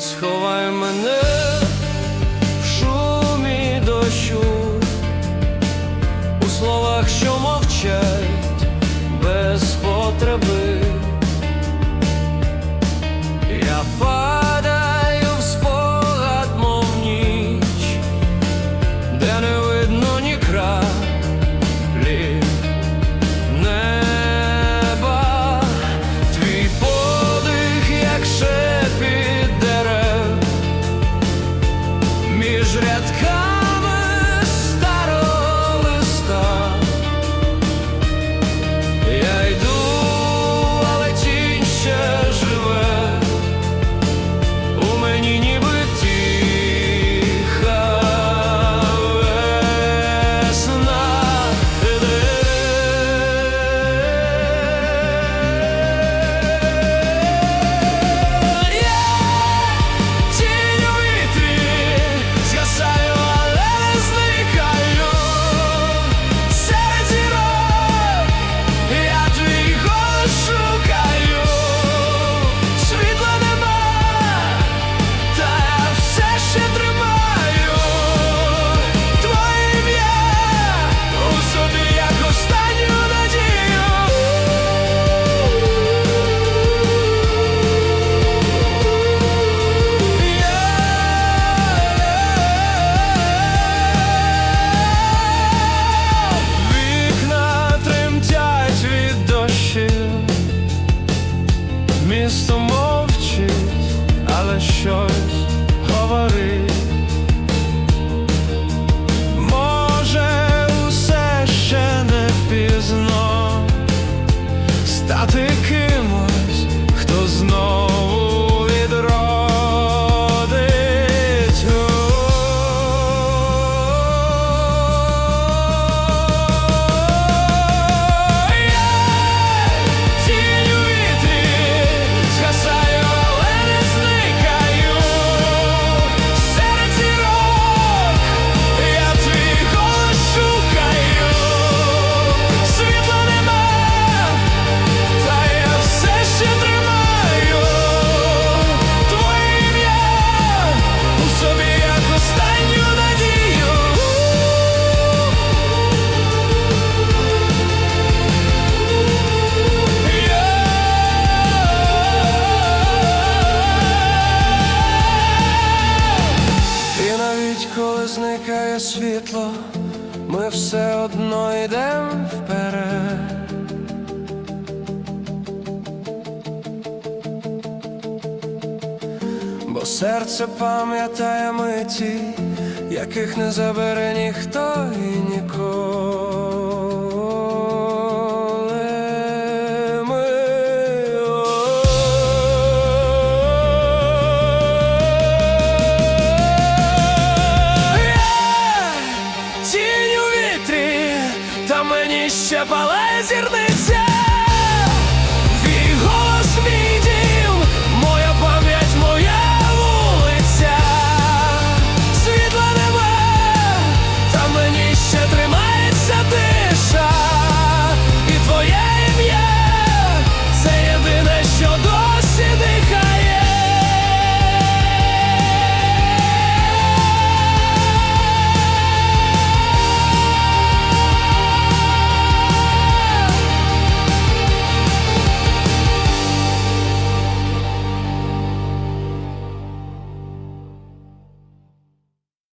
сховай мене. кимось, хто знов. світло, ми все одно йдемо вперед. Бо серце пам'ятає миті, яких не забере ніхто і ніколи. вірниця.